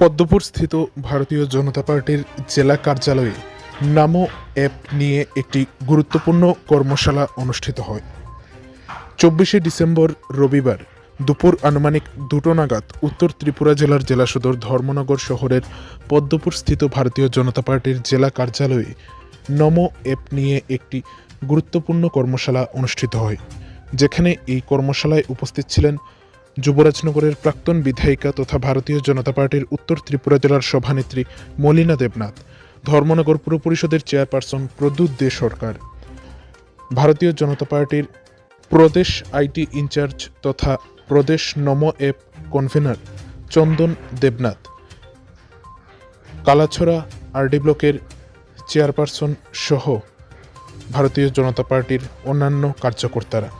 পদ্মপুর স্থিত ভারতীয় জনতা পার্টির জেলা কার্যালয়ে নামো অ্যাপ নিয়ে একটি গুরুত্বপূর্ণ কর্মশালা অনুষ্ঠিত হয়। চব্বিশে ডিসেম্বর রবিবার দুপুর আনুমানিক দুটো নাগাদ উত্তর ত্রিপুরা জেলার জেলা সদর ধর্মনগর শহরের পদ্মপুর স্থিত ভারতীয় জনতা পার্টির জেলা কার্যালয়ে নমো অ্যাপ নিয়ে একটি গুরুত্বপূর্ণ কর্মশালা অনুষ্ঠিত হয়। যেখানে এই কর্মশালায় উপস্থিত ছিলেন যুবরাজনগরের প্রাক্তন বিধায়িকা তথা ভারতীয় জনতা পার্টির উত্তর ত্রিপুরা জেলার সভানেত্রী মলিনা দেবনাথ, ধর্মনগর পুর পরিষদের চেয়ারপারসন প্রদ্যুৎ দে সরকার, ভারতীয় জনতা পার্টির প্রদেশ আইটি ইনচার্জ তথা প্রদেশ Namo app convener Chandan Debnath, Kalachhara RD ব্লকের চেয়ারপারসন সহ ভারতীয় জনতা পার্টির অন্যান্য কার্যকর্তারা।